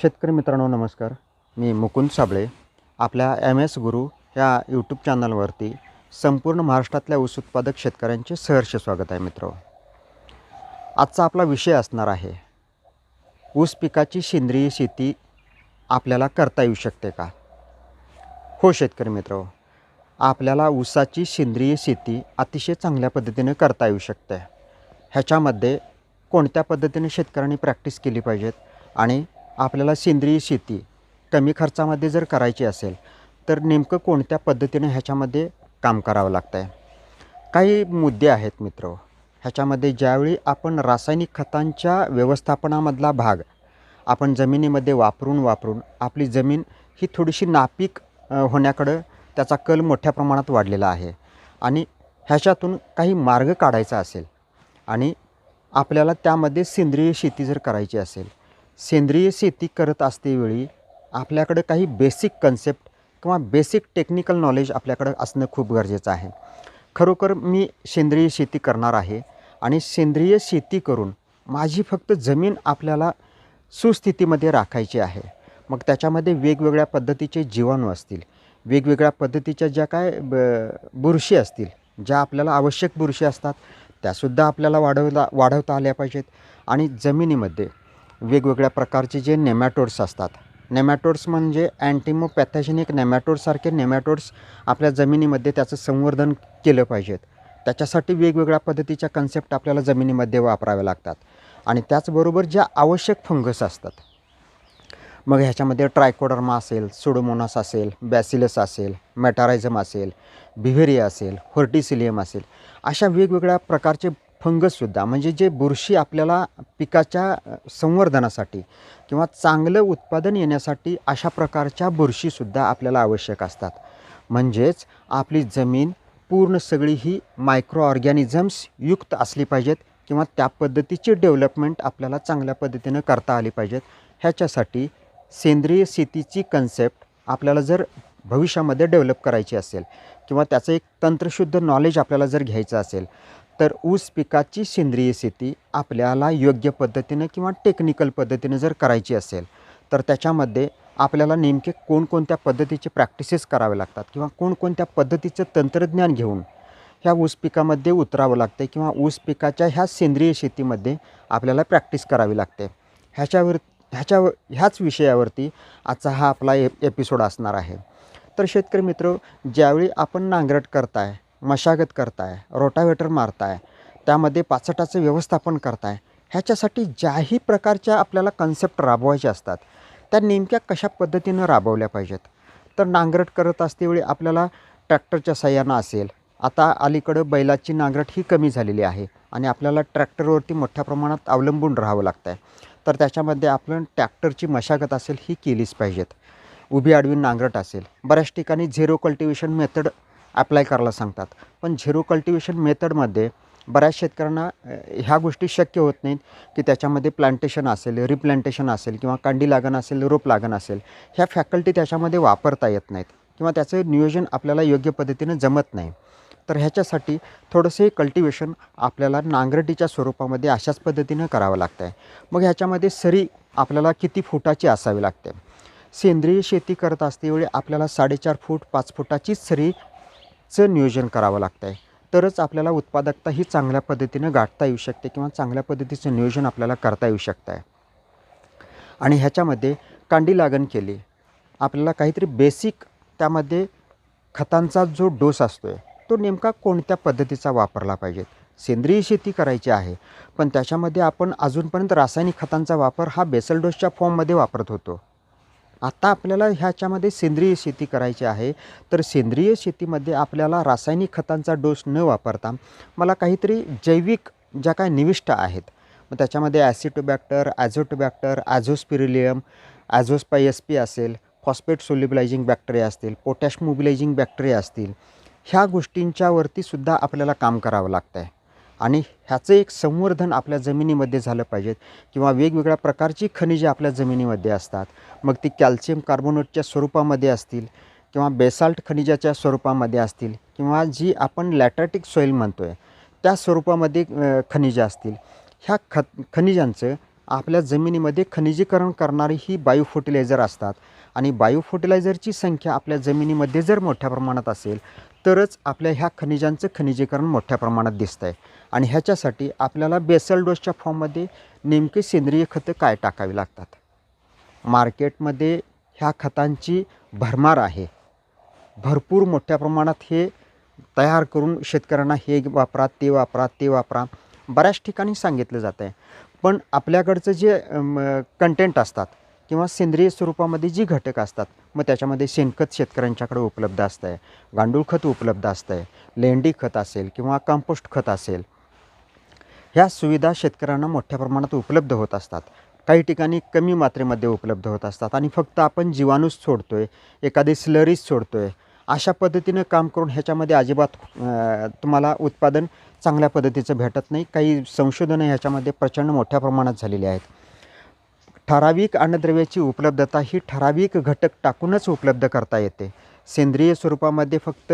शेतकरी मित्रांनो नमस्कार. मी मुकुंद साबळे. आपल्या एम एस गुरु ह्या यूट्यूब चॅनलवरती संपूर्ण महाराष्ट्रातल्या ऊस उत्पादक शेतकऱ्यांचे सहर्ष स्वागत आहे मित्र. आजचा आपला विषय असणार आहे ऊस पिकाची सेंद्रिय शेती आपल्याला करता येऊ शकते का? हो शेतकरी मित्र आपल्याला ऊसाची सेंद्रिय शेती अतिशय चांगल्या पद्धतीने करता येऊ शकते. ह्याच्यामध्ये कोणत्या पद्धतीने शेतकऱ्यांनी प्रॅक्टिस केली पाहिजेत आणि आपल्याला सेंद्रिय शेती कमी खर्चामध्ये जर करायची असेल तर नेमकं कोणत्या पद्धतीने ह्याच्यामध्ये काम करावं लागतं आहे काही मुद्दे आहेत मित्र. ह्याच्यामध्ये ज्यावेळी आपण रासायनिक खतांच्या व्यवस्थापनामधला भाग आपण जमिनीमध्ये वापरून वापरून आपली जमीन ही थोडीशी नापीक होण्याकडं त्याचा कल मोठ्या प्रमाणात वाढलेला आहे आणि ह्याच्यातून काही मार्ग काढायचा असेल आणि आपल्याला त्यामध्ये सेंद्रिय शेती जर करायची असेल सेंद्रिय शेती करत असतेवेळी आपल्याकडं काही बेसिक कन्सेप्ट किंवा बेसिक टेक्निकल नॉलेज आपल्याकडं असणं खूप गरजेचं आहे. खरोखर मी सेंद्रिय शेती करणार आहे आणि सेंद्रिय शेती करून माझी फक्त जमीन आपल्याला सुस्थितीमध्ये राखायची आहे. मग त्याच्यामध्ये वेगवेगळ्या पद्धतीचे जीवाणू असतील वेगवेगळ्या पद्धतीच्या ज्या काय ब बुरशी असतील ज्या आपल्याला आवश्यक बुरशी असतात त्यासुद्धा आपल्याला वाढवला वाढवता आल्या पाहिजेत आणि जमिनीमध्ये वेगवेगळ्या प्रकारचे जे नेमॅटोड्स असतात. नेमॅटोड्स म्हणजे अँटीमोपॅथॅजेनिक नेमॅटोडसारखे नेमॅटोड्स आपल्या जमिनीमध्ये त्याचं संवर्धन केलं पाहिजेत. त्याच्यासाठी वेगवेगळ्या पद्धतीच्या कन्सेप्ट आपल्याला जमिनीमध्ये वापराव्या लागतात. आणि त्याचबरोबर ज्या आवश्यक फंगस असतात. मग ह्याच्यामध्ये ट्रायकोडर्मा असेल सुडोमोनास असेल बॅसिलस असेल मेटारायझम असेल बिव्हेरिया असेल होर्टिसिलियम असेल. अशा वेगवेगळ्या प्रकारचे फंगससुद्धा म्हणजे जे बुरशी आपल्याला पिकाच्या संवर्धनासाठी किंवा चांगलं उत्पादन येण्यासाठी अशा प्रकारच्या बुरशीसुद्धा आपल्याला आवश्यक असतात. म्हणजेच आपली जमीन पूर्ण सगळी ही मायक्रो ऑर्गॅनिझम्स युक्त असली पाहिजेत किंवा त्या पद्धतीची डेव्हलपमेंट आपल्याला चांगल्या पद्धतीनं करता आली पाहिजेत. ह्याच्यासाठी सेंद्रिय शेतीची कन्सेप्ट आपल्याला जर भविष्यामध्ये डेव्हलप करायची असेल किंवा त्याचं एक तंत्रशुद्ध नॉलेज आपल्याला जर घ्यायचं असेल तर ऊस पिकाची सेंद्रिय शेती आपल्याला योग्य पद्धतीनं किंवा टेक्निकल पद्धतीनं जर करायची असेल तर त्याच्यामध्ये आपल्याला नेमके कोणकोणत्या पद्धतीचे प्रॅक्टिसेस करावे लागतात किंवा कोणकोणत्या पद्धतीचं तंत्रज्ञान घेऊन ह्या ऊस पिकामध्ये उतरावं लागते किंवा ऊस पिकाच्या ह्या सेंद्रिय शेतीमध्ये आपल्याला प्रॅक्टिस करावी लागते. ह्याच्यावर ह्याच्यावर ह्याच विषयावरती आजचा हा आपला ए एपिसोड असणार आहे. तर शेतकरी मित्र ज्यावेळी आपण नांगरट करताय मशागत करताय रोटावेटर मारताय त्यामध्ये पाचटाचं व्यवस्थापन करताय ह्याच्यासाठी ज्याही प्रकारच्या आपल्याला कन्सेप्ट राबवायच्या असतात त्या नेमक्या कशा पद्धतीनं राबवल्या पाहिजेत? तर नांगरट करत असतेवेळी आपल्याला ट्रॅक्टरच्या सहाय्यानं असेल. आता अलीकडं बैलाची नांगरट ही कमी झालेली आहे आणि आपल्याला ट्रॅक्टरवरती मोठ्या प्रमाणात अवलंबून राहावं लागतं आहे तर त्याच्यामध्ये आपण ट्रॅक्टरची मशागत असेल ही केलीच पाहिजेत. उभी आडवी नांगरट असेल. बऱ्याच ठिकाणी झिरो कल्टिवेशन मेथड अप्लाय करायला सांगतात. पण झिरो कल्टिवेशन मेथडमध्ये बऱ्याच शेतकऱ्यांना ह्या गोष्टी शक्य होत नाहीत की त्याच्यामध्ये प्लांटेशन असेल रिप्लांटेशन असेल किंवा कांडी लागण असेल रोप लागण असेल ह्या फॅकल्टी त्याच्यामध्ये वापरता येत नाहीत किंवा त्याचं नियोजन आपल्याला योग्य पद्धतीनं जमत नाही. तर ह्याच्यासाठी थोडंसं कल्टिवेशन आपल्याला नांगरटीच्या स्वरूपामध्ये अशाच पद्धतीनं करावं लागतं आहे मग ह्याच्यामध्ये सरी आपल्याला किती फुटाची असावी लागते? सेंद्रिय शेती करत असतेवेळी आपल्याला साडेचार फूट पाच फुटाचीच सरी चं नियोजन करावं लागतं आहे तरच आपल्याला उत्पादकता ही चांगल्या पद्धतीनं गाठता येऊ शकते किंवा चांगल्या पद्धतीचं नियोजन आपल्याला करता येऊ शकतं आहे आणि ह्याच्यामध्ये कांडी लागण केली. आपल्याला काहीतरी बेसिक त्यामध्ये खतांचा जो डोस असतो आहे तो नेमका कोणत्या पद्धतीचा वापरला पाहिजे? सेंद्रिय शेती करायची आहे पण त्याच्यामध्ये आपण अजूनपर्यंत रासायनिक खतांचा वापर हा बेसल डोसच्या फॉर्ममध्ये वापरत होतो. आता आपल्याला ह्याच्यामध्ये सेंद्रिय शेती करायची आहे. तर सेंद्रिय शेतीमध्ये आपल्याला रासायनिक खतांचा डोस न वापरता मला काहीतरी जैविक ज्या काय निविष्ट आहेत मग त्याच्यामध्ये ॲसिटोबॅक्टर ॲझोटोबॅक्टर ॲझोस्पिरिलियम ॲझोस्पाय एस पी असेल फॉस्फेट सोल्युबलायझिंग बॅक्टेरिया असतील पोटॅश मोबिलायझिंग बॅक्टेरिया असतील ह्या गोष्टींच्यावरती सुद्धा आपल्याला काम करावं लागतं आहे आणि ह्याचं एक संवर्धन आपल्या जमिनीमध्ये झालं पाहिजेत किंवा वेगवेगळ्या प्रकारची खनिजे आपल्या जमिनीमध्ये असतात. मग ती कॅल्शियम कार्बोनेटच्या स्वरूपामध्ये असतील किंवा बेसाल्ट खनिजाच्या स्वरूपामध्ये असतील किंवा जी आपण लॅटॅटिक सॉईल म्हणतो आहे त्या स्वरूपामध्ये खनिजे खनिजं असतील. ह्या ख खनिजांचं आपल्या जमिनीमध्ये खनिजीकरण करणारी ही बायो फर्टिलायझर असतात. आणि बायो फर्टिलायझरची संख्या आपल्या जमिनीमध्ये जर मोठ्या प्रमाणात असेल तरच आपल्या ह्या खनिजांचं खनिजीकरण मोठ्या प्रमाणात दिसतं आहे आणि ह्याच्यासाठी आपल्याला बेसल डोसच्या फॉर्ममध्ये नेमके सेंद्रिय खतं काय टाकावी लागतात? मार्केटमध्ये ह्या खतांची भरमार आहे. भरपूर मोठ्या प्रमाणात हे तयार करून शेतकऱ्यांना हे वापरा ते वापरा ते वापरा. बऱ्याच ठिकाणी सांगितलं जातं आहे पण आपल्याकडचं जे कंटेंट असतात किंवा सेंद्रिय स्वरूपामध्ये जी घटक असतात मग त्याच्यामध्ये शेणखत शेतकऱ्यांच्याकडे उपलब्ध असतं आहे गांडूळ खत उपलब्ध असतं आहे लेंडी खत असेल किंवा कंपोस्ट खत असेल ह्या सुविधा शेतकऱ्यांना मोठ्या प्रमाणात उपलब्ध होत असतात. काही ठिकाणी कमी मात्रेमध्ये उपलब्ध होत असतात आणि फक्त आपण जीवाणूच सोडतो आहे एखादी स्लरीज सोडतो आहे अशा पद्धतीनं काम करून ह्याच्यामध्ये अजिबात तुम्हाला उत्पादन चांगल्या पद्धतीचं भेटत नाही. काही संशोधनं ह्याच्यामध्ये प्रचंड मोठ्या प्रमाणात झालेली आहेत. ठराविक अन्नद्रव्याची उपलब्धता ही ठराविक घटक टाकूनच उपलब्ध करता येते. सेंद्रिय स्वरूपामध्ये फक्त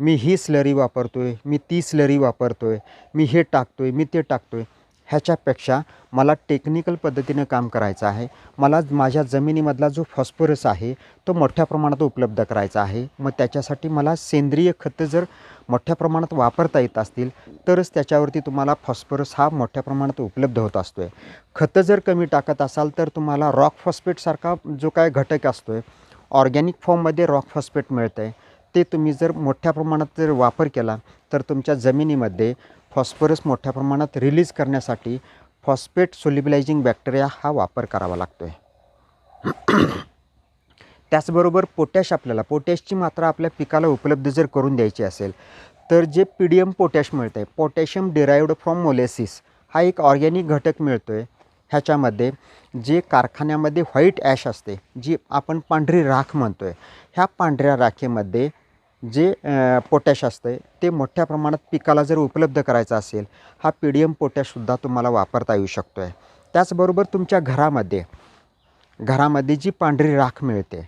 मी ही स्लरी वापरतो आहे मी ती स्लरी वापरतो आहे मी हे टाकतो आहे मी ते टाकतो आहे ह्याच्यापेक्षा मला टेक्निकल पद्धतीनं काम करायचं आहे. मला माझ्या जमिनीमधला जो फॉस्फरस आहे तो मोठ्या प्रमाणात उपलब्ध करायचा आहे. मग त्याच्यासाठी मला सेंद्रिय खतं जर मोठ्या प्रमाणात वापरता येत असतील तरच त्याच्यावरती तुम्हाला फॉस्फरस हा मोठ्या प्रमाणात उपलब्ध होत असतो आहे खतं जर कमी टाकत असाल तर तुम्हाला रॉक फॉस्फेटसारखा जो काय घटक असतो आहे ऑर्गॅनिक फॉर्ममध्ये रॉक फॉस्फेट मिळतं आहे ते तुम्ही जर मोठ्या प्रमाणात जर वापर केला तर तुमच्या जमिनीमध्ये फॉस्फरस मोठ्या प्रमाणात रिलीज करण्यासाठी फॉस्फेट सोलिबिलायझिंग बॅक्टेरिया हा वापर करावा लागतो आहे त्याचबरोबर पोटॅश आपल्याला पोटॅशची मात्रा आपल्या पिकाला उपलब्ध जर करून द्यायची असेल तर J P D M potash मिळतं आहे पोटॅशियम डिराईव्ड फ्रॉम मोलेसिस हा एक ऑर्गॅनिक घटक मिळतो आहे ह्याच्यामध्ये जे कारखान्यामध्ये व्हाईट ॲश असते जी आपण पांढरी राख म्हणतो आहे ह्या पांढऱ्या राखेमध्ये जे पोटॅश असतं ते मोठ्या प्रमाणात पिकाला जर उपलब्ध करायचं असेल हा पी डी एम पोटॅशसुद्धा तुम्हाला वापरता येऊ शकतो आहे त्याचबरोबर तुमच्या घरामध्ये घरामध्ये जी पांढरी राख मिळते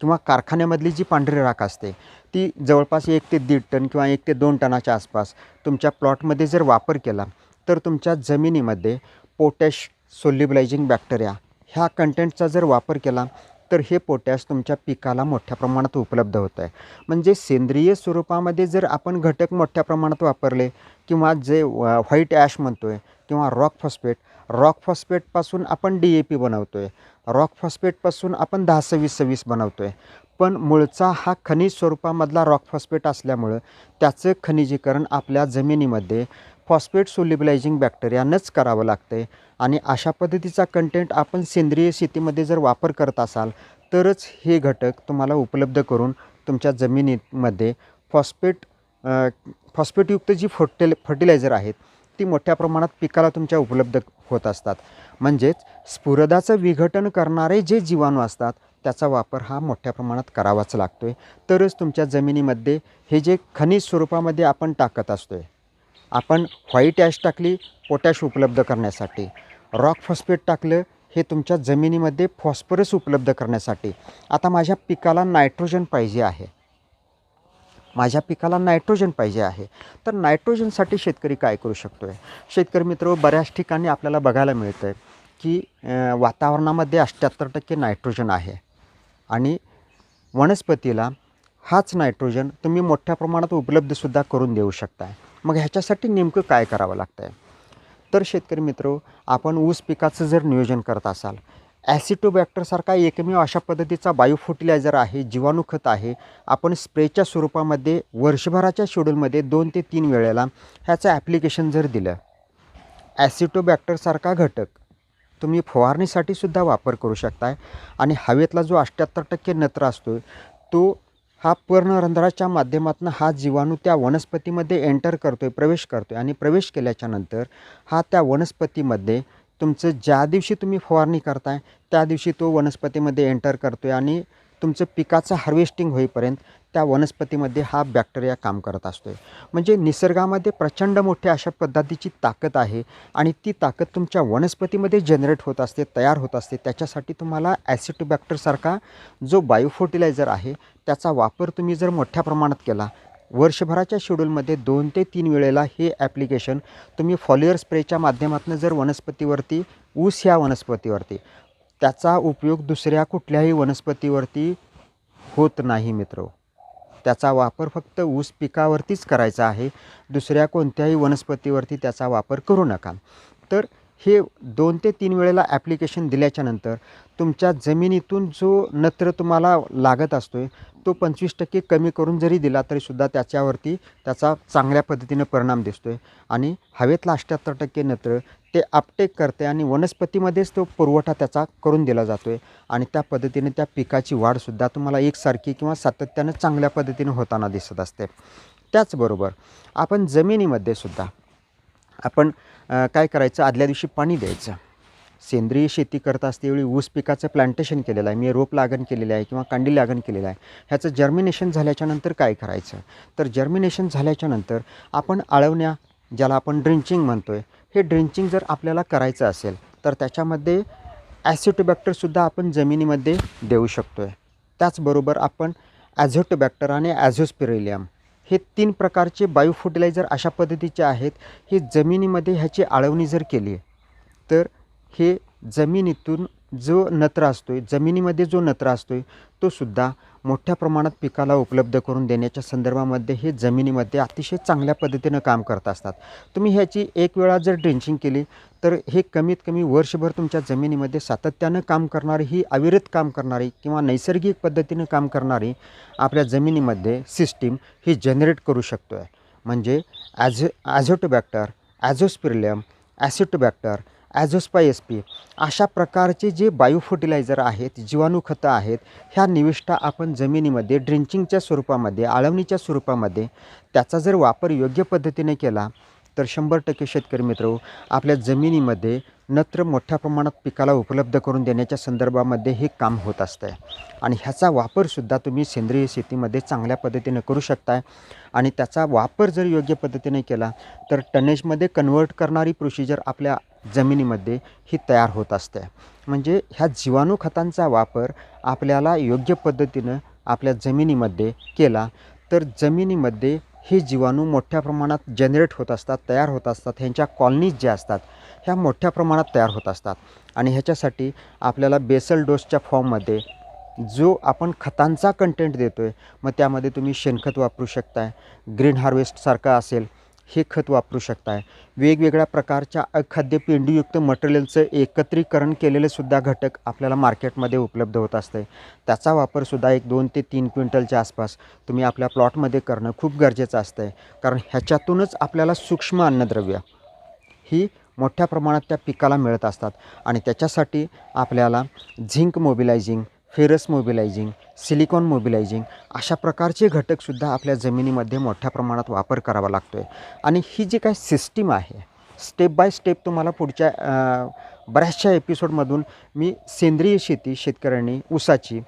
किंवा कारखान्यामधली जी पांढरी राख असते ती जवळपास एक ते दीड टन किंवा एक ते दोन टनाच्या आसपास तुमच्या प्लॉटमध्ये जर वापर केला तर तुमच्या जमिनीमध्ये पोटॅश सोल्युबलायझिंग बॅक्टेरिया ह्या कंटेंटचा जर वापर केला तर हे पोटॅश तुमच्या पिकाला मोठ्या प्रमाणात उपलब्ध होत आहे. म्हणजे सेंद्रिय स्वरूपामध्ये जर आपण घटक मोठ्या प्रमाणात वापरले किंवा जे व्हाईट ॲश म्हणतो आहे किंवा रॉक फॉस्फेट रॉक फॉस्फेटपासून आपण डी ए पी बनवतो आहे रॉक फॉस्फेटपासून आपण दहा सव्वीस सव्वीस बनवतो आहे पण मूळचा हा खनिज स्वरूपामधला रॉक फॉस्फेट असल्यामुळं त्याचं खनिजीकरण आपल्या जमिनीमध्ये फॉस्फेट सोलिबलायझिंग बॅक्टेरियानंच करावं लागतं आहे आणि अशा पद्धतीचा कंटेंट आपण सेंद्रिय शेतीमध्ये जर वापर करत असाल तरच हे घटक तुम्हाला उपलब्ध करून तुमच्या जमिनीमध्ये फॉस्फेट फॉस्फेटयुक्त जी फर्टिल फर्टिलायझर आहेत ती मोठ्या प्रमाणात पिकाला तुमच्या उपलब्ध होत असतात. म्हणजेच स्फुरदाचं विघटन करणारे जे जीवाणू असतात त्याचा वापर हा मोठ्या प्रमाणात करावाच लागतो आहे तरच तुमच्या जमिनीमध्ये हे जे खनिज स्वरूपामध्ये आपण टाकत असतो आहे आपण व्हाईट ॲश टाकली पोटॅश उपलब्ध करण्यासाठी. रॉक फॉस्फेट टाकलं हे तुमच्या जमिनीमध्ये फॉस्फरस उपलब्ध करण्यासाठी. आता माझ्या पिकाला नायट्रोजन पाहिजे आहे. माझ्या पिकाला नायट्रोजन पाहिजे आहे. तर नायट्रोजनसाठी शेतकरी काय करू शकतो आहे शेतकरी मित्र बऱ्याच ठिकाणी आपल्याला बघायला मिळतं आहे की वातावरणामध्ये अठ्ठ्याहत्तर टक्के नायट्रोजन आहे. आणि वनस्पतीला हाच नायट्रोजन तुम्ही मोठ्या प्रमाणात उपलब्धसुद्धा करून देऊ शकताय. मग ह्याच्यासाठी नेमकं काय करावं लागतं आहे तर शेतकरी मित्र आपण ऊस पिकाचं जर नियोजन करत असाल ॲसिटोबॅक्टरसारखा एकमेव अशा पद्धतीचा बायो फर्टिलायझर आहे जीवाणू खत आहे आपण स्प्रेच्या स्वरूपामध्ये वर्षभराच्या शेड्यूलमध्ये दोन ते तीन वेळेला ह्याचं ॲप्लिकेशन जर दिलं ॲसिटोबॅक्टरसारखा घटक तुम्ही फवारणीसाठी सुद्धा वापर करू शकताय. आणि हवेतला जो अठ्ठ्याहत्तर टक्के नत्र असतो तो हा पर्णरंध्राच्या माध्यमातून हा जीवाणू त्या वनस्पतीमध्ये एंटर करतो आहे प्रवेश करतो आहे आणि प्रवेश केल्याच्यानंतर हा त्या वनस्पतीमध्ये तुमचं ज्या दिवशी तुम्ही फवारणी करताय त्या दिवशी तो वनस्पतीमध्ये एंटर करतो आहे आणि तुमचं पिकाचं हार्वेस्टिंग होईपर्यंत त्या वनस्पतीमध्ये हा बॅक्टेरिया काम करत असतो आहे म्हणजे निसर्गामध्ये प्रचंड मोठ्या अशा पद्धतीची ताकद आहे आणि ती ताकद तुमच्या वनस्पतीमध्ये जनरेट होत असते तयार होत असते. त्याच्यासाठी तुम्हाला ॲसिटोबॅक्टरसारखा जो बायोफर्टिलायझर आहे त्याचा वापर तुम्ही जर मोठ्या प्रमाणात केला वर्षभराच्या शेड्यूलमध्ये दोन ते तीन वेळेला हे ॲप्लिकेशन तुम्ही फॉलिअर स्प्रेच्या माध्यमातून जर वनस्पतीवरती ऊस ह्या वनस्पतीवरती त्याचा उपयोग दुसऱ्या कुठल्याही वनस्पतीवरती होत नाही मित्र. त्याचा वापर फक्त ऊस पिकावरतीच करायचा आहे. दुसऱ्या कोणत्याही वनस्पतीवरती त्याचा वापर करू नका. तर हे दोन ते तीन वेळेला ॲप्लिकेशन दिल्याच्यानंतर तुमच्या जमिनीतून जो नत्र तुम्हाला लागत असतो आहे तो पंचवीस टक्के कमी करून जरी दिला तरीसुद्धा त्याच्यावरती त्याचा चांगल्या पद्धतीनं परिणाम दिसतो आहे आणि हवेतला अठ्ठ्याहत्तर टक्के नत्र ते आपटेक करते आणि वनस्पतीमध्येच तो पुरवठा त्याचा करून दिला जातो आहे आणि त्या पद्धतीने त्या पिकाची वाढसुद्धा तुम्हाला एकसारखी किंवा सातत्यानं चांगल्या पद्धतीने होताना दिसत असते. त्याचबरोबर आपण जमिनीमध्ये सुद्धा आपण काय करायचं? आदल्या दिवशी पाणी द्यायचं. सेंद्रिय शेती करत असतेवेळी ऊस पिकाचं प्लांटेशन केलेलं आहे. मी रोप लागण केलेलं आहे किंवा कांडी लागण केलेलं आहे. ह्याचं जर्मिनेशन झाल्याच्यानंतर काय करायचं? तर जर्मिनेशन झाल्याच्यानंतर आपण आळवण्या ज्याला आपण ड्रिंचिंग म्हणतो आहे हे ड्रिंचिंग जर आपल्याला करायचं असेल तर त्याच्यामध्ये ॲसिटोबॅक्टरसुद्धा आपण जमिनीमध्ये देऊ शकतो आहे त्याचबरोबर आपण ॲझोटोबॅक्टर आणि ॲझोस्पिरेलियम हे तीन प्रकारचे बायो फर्टिलायझर अशा पद्धतीचे आहेत हे जमिनीमध्ये ह्याची आळवणी जर केली तर हे जमिनीतून जो नत्र असतो आहे जमिनीमध्ये जो नत्र असतो आहे तो सुद्धा मोठ्या प्रमाणात पिकाला उपलब्ध करून देण्याच्या संदर्भामध्ये हे जमिनीमध्ये अतिशय चांगल्या पद्धतीनं काम करत असतात. तुम्ही ह्याची एक वेळा जर ड्रेंचिंग केली तर हे कमीत कमी वर्षभर तुमच्या जमिनीमध्ये सातत्यानं काम करणारी ही अविरत काम करणारी किंवा नैसर्गिक पद्धतीनं काम करणारी आपल्या जमिनीमध्ये सिस्टीम ही जनरेट करू शकतो आहे म्हणजे ॲझ ॲझोटोबॅक्टर ॲझोस्पिरिलियम ॲसिटोबॅक्टर ॲझोस्पाय एस पी. अशा प्रकारचे जे बायो फर्टिलायझर आहेत जीवाणू खतं आहेत ह्या निविष्ठा आपण जमिनीमध्ये ड्रिंचिंगच्या स्वरूपामध्ये आळवणीच्या स्वरूपामध्ये त्याचा जर वापर योग्य पद्धतीने केला तर शंभर टक्के शेतकरी मित्र आपल्या जमिनीमध्ये नत्र मोठ्या प्रमाणात पिकाला उपलब्ध करून देण्याच्या संदर्भामध्ये हे काम होत असतं आहे आणि ह्याचा वापरसुद्धा तुम्ही सेंद्रिय शेतीमध्ये चांगल्या पद्धतीनं करू शकताय. आणि त्याचा वापर जर योग्य पद्धतीने केला तर टनेजमध्ये कन्वर्ट करणारी प्रोसिजर आपल्या जमिनीमध्ये ही तयार होत असते. म्हणजे ह्या जीवाणू खतांचा वापर आपल्याला योग्य पद्धतीनं आपल्या जमिनीमध्ये केला तर जमिनीमध्ये हे जीवाणू मोठ्या प्रमाणात जनरेट होत असतात तयार होत असतात. ह्यांच्या कॉलनीज ज्या असतात ह्या मोठ्या प्रमाणात तयार होत असतात. आणि ह्याच्यासाठी आपल्याला बेसल डोसच्या फॉर्ममध्ये जो आपण खतांचा कंटेंट देतो आहे मग त्यामध्ये तुम्ही शेणखत वापरू शकताय ग्रीन हार्वेस्टसारखं असेल हे खत वापरू शकताय. वेगवेगळ्या प्रकारच्या अखाद्य पेंडीयुक्त मटेरियलचं एकत्रीकरण केलेले सुद्धा घटक आपल्याला मार्केटमध्ये उपलब्ध होत असते त्याचा वापरसुद्धा एक दोन ते तीन क्विंटलच्या आसपास तुम्ही आपल्या प्लॉटमध्ये करणं खूप गरजेचं असतं आहे कारण ह्याच्यातूनच आपल्याला सूक्ष्म अन्नद्रव्य ही मोठ्या प्रमाणात त्या पिकाला मिळत असतात. आणि त्याच्यासाठी आपल्याला zinc mobilising ferrous mobilising silicon mobilising अशा प्रकारचे घटकसुद्धा आपल्या जमिनीमध्ये मोठ्या प्रमाणात वापर करावा लागतो आहे आणि ही जी काय सिस्टीम आहे स्टेप बाय स्टेप तुम्हाला पुढच्या बऱ्याचशा एपिसोडमधून मी सेंद्रिय शेती शेतकऱ्यांनी ऊसाची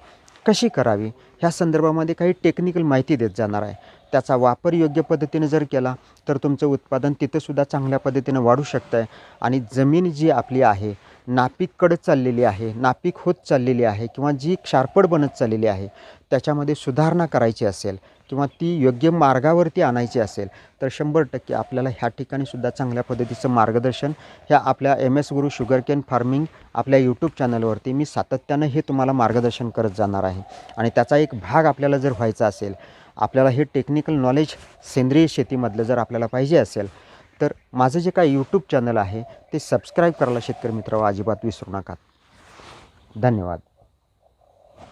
कशी करावी ह्या संदर्भामध्ये काही टेक्निकल माहिती देत जाणार आहे. त्याचा वापर योग्य पद्धतीने जर केला तर तुमचं उत्पादन तिथंसुद्धा चांगल्या पद्धतीने वाढू शकतं आहे आणि जमीन जी आपली आहे नापीककडे चाललेली आहे नापीक होत चाललेली आहे किंवा जी क्षारपड बनत चाललेली आहे त्याच्यामध्ये सुधारणा करायची असेल किंवा ती योग्य मार्गावरती आणायची असेल तर शंभर टक्के आपल्याला ह्या ठिकाणीसुद्धा चांगल्या पद्धतीचं मार्गदर्शन ह्या आपल्या M S Guru sugarcane farming आपल्या यूट्यूब चॅनलवरती मी सातत्यानं हे तुम्हाला मार्गदर्शन करत जाणार आहे. आणि त्याचा एक भाग आपल्याला जर व्हायचा असेल आपल्याला हे टेक्निकल नॉलेज सेंद्रिय शेतीमधलं जर आपल्याला पाहिजे असेल तर माझं जे काय यूट्यूब चॅनल आहे ते सबस्क्राईब करायला शेतकरी मित्र अजिबात विसरू नका. धन्यवाद.